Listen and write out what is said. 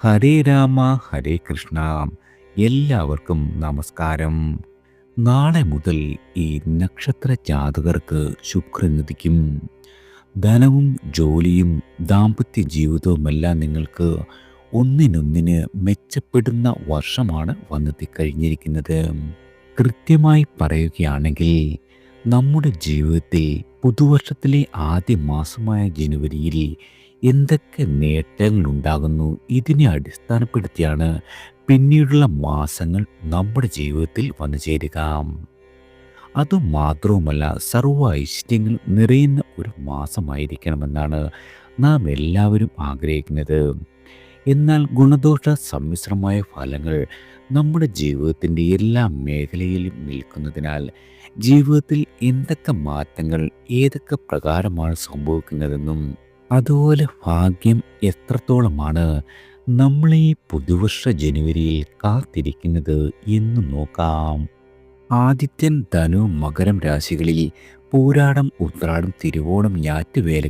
ഹരേ രാമ ഹരേ കൃഷ്ണ. എല്ലാവർക്കും നമസ്കാരം. നാളെ മുതൽ ഈ നക്ഷത്ര ജാതകർക്ക് ശുക്രനുദിക്കും ധനവും ജോലിയും ദാമ്പത്യ ജീവിതവുമെല്ലാം നിങ്ങൾക്ക് ഒന്നിനൊന്നിന് മെച്ചപ്പെടുന്ന വർഷമാണ് വന്നെത്തി കഴിഞ്ഞിരിക്കുന്നത്. കൃത്യമായി പറയുകയാണെങ്കിൽ നമ്മുടെ ജീവിതത്തിൽ പുതുവർഷത്തിലെ ആദ്യ മാസമായ ജനുവരിയിൽ എന്തൊക്കെ നേട്ടങ്ങൾ ഉണ്ടാകുന്നു ഇതിനെ അടിസ്ഥാനപ്പെടുത്തിയാണ് പിന്നീടുള്ള മാസങ്ങൾ നമ്മുടെ ജീവിതത്തിൽ വന്നു ചേരുക. അതുമാത്രവുമല്ല സർവ ഐശ്വര്യങ്ങൾ നിറയുന്ന ഒരു മാസമായിരിക്കണമെന്നാണ് നാം എല്ലാവരും ആഗ്രഹിക്കുന്നത്. എന്നാൽ ഗുണദോഷ സമ്മിശ്രമായ ഫലങ്ങൾ നമ്മുടെ ജീവിതത്തിന്റെ എല്ലാ മേഖലയിലും നിൽക്കുന്നതിനാൽ ജീവിതത്തിൽ എന്തൊക്കെ മാറ്റങ്ങൾ ഏതൊക്കെ പ്രകാരമാണ് സംഭവിക്കുന്നതെന്നും അതുപോലെ ഭാഗ്യം എത്രത്തോളമാണ് നമ്മളീ പുതുവർഷ ജനുവരിയിൽ കാത്തിരിക്കുന്നത് എന്ന് നോക്കാം. ആദിത്യൻ ധനു മകരം രാശികളിൽ പൂരാടം ഉത്രാടം തിരുവോണം ഞാറ്റുവേല